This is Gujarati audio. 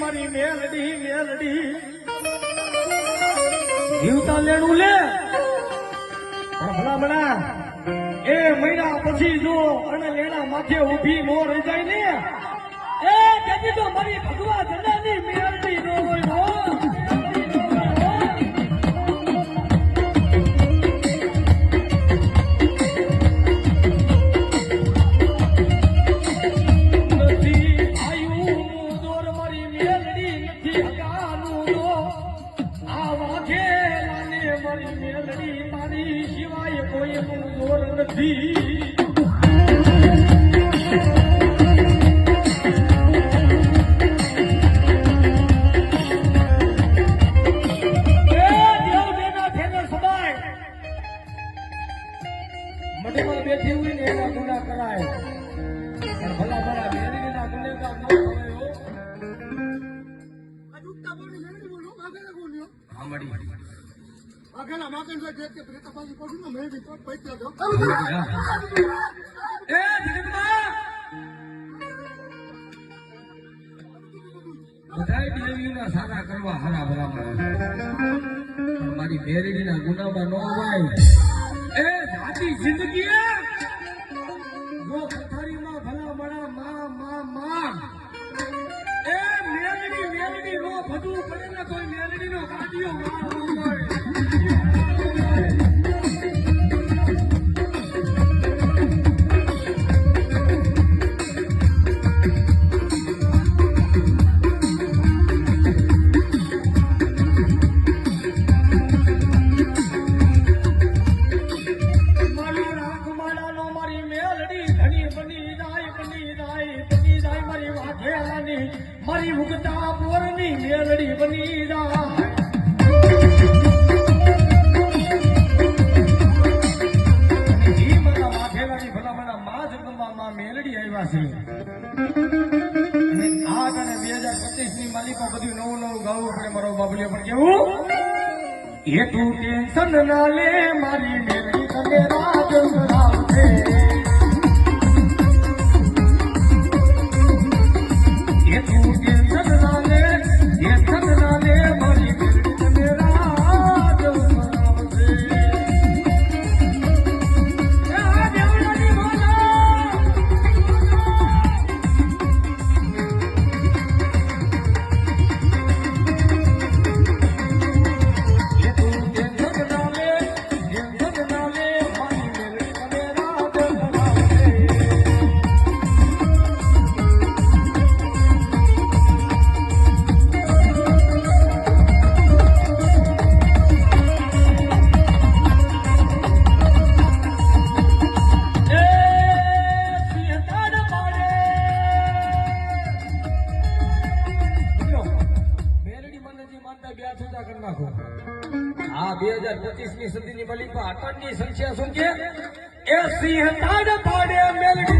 મારી મેલડી મેલડી. જીવતા એ મહિના પછી જો અને લેણા માથે ઊભી નો રહી ને. એ તો મારી ભગવા નો હોય નથી. મઢમાં બેઠી હોય ને એવા ગુના કરાય પણ ભલા ભલા મેલડીના ગુનેગાર ન થવાય હો. એ જગતમાં બધાય દેવીઓના સારા કરવા હરા ભરા પણ મારી મેરડીના ગુનામાં ન અવાય. એ સાચી જિંદગી મારી વાઘેલાની મારી ઉગતા પોરની મેલડી બની જાય. મેલડી આવ્યા છે. અને બે હજાર પચીસની માલિકો બધું નવું નવું ગાવું પડે પણ કેવું? એ ટેન્શન ના લે, મારી મેલડી તને રાજ માનતા બે અટણની સંખ્યા શું છે? એ સિંહ તાડ પાડે વાગે